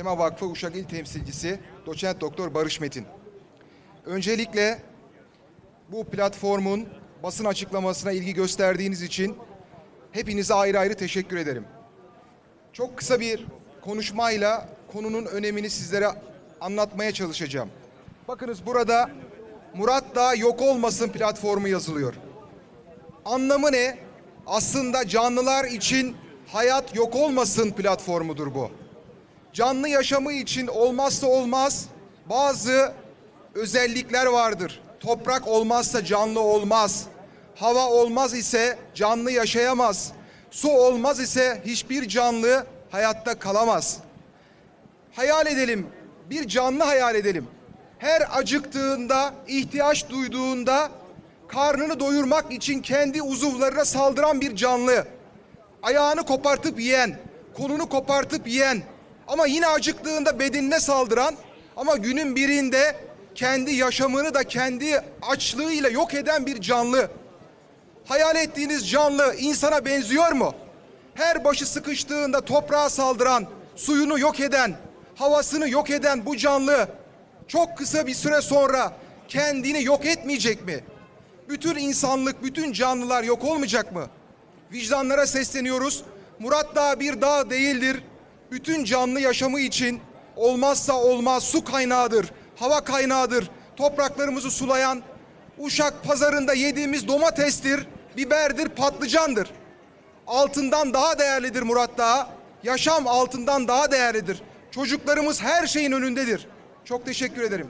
Tema Vakfı Uşak İl Temsilcisi Doçent Doktor Barış Metin. Öncelikle bu platformun basın açıklamasına ilgi gösterdiğiniz için hepinize ayrı ayrı teşekkür ederim. Çok kısa bir konuşmayla konunun önemini sizlere anlatmaya çalışacağım. Bakınız burada Murat Dağ yok olmasın platformu yazılıyor. Anlamı ne? Aslında canlılar için hayat yok olmasın platformudur bu. Canlı yaşamı için olmazsa olmaz bazı özellikler vardır. Toprak olmazsa canlı olmaz. Hava olmaz ise canlı yaşayamaz. Su olmaz ise hiçbir canlı hayatta kalamaz. Hayal edelim, bir canlı hayal edelim. Her acıktığında, ihtiyaç duyduğunda karnını doyurmak için kendi uzuvlarına saldıran bir canlı. Ayağını kopartıp yiyen, kolunu kopartıp yiyen ama yine acıktığında bedenine saldıran ama günün birinde kendi yaşamını da kendi açlığıyla yok eden bir canlı. Hayal ettiğiniz canlı insana benziyor mu? Her başı sıkıştığında toprağa saldıran, suyunu yok eden, havasını yok eden bu canlı çok kısa bir süre sonra kendini yok etmeyecek mi? Bütün insanlık, bütün canlılar yok olmayacak mı? Vicdanlara sesleniyoruz. Murat Dağ bir dağ değildir. Bütün canlı yaşamı için olmazsa olmaz su kaynağıdır, hava kaynağıdır. Topraklarımızı sulayan, Uşak pazarında yediğimiz domatestir, biberdir, patlıcandır. Altından daha değerlidir Murat Dağ. Yaşam altından daha değerlidir. Çocuklarımız her şeyin önündedir. Çok teşekkür ederim.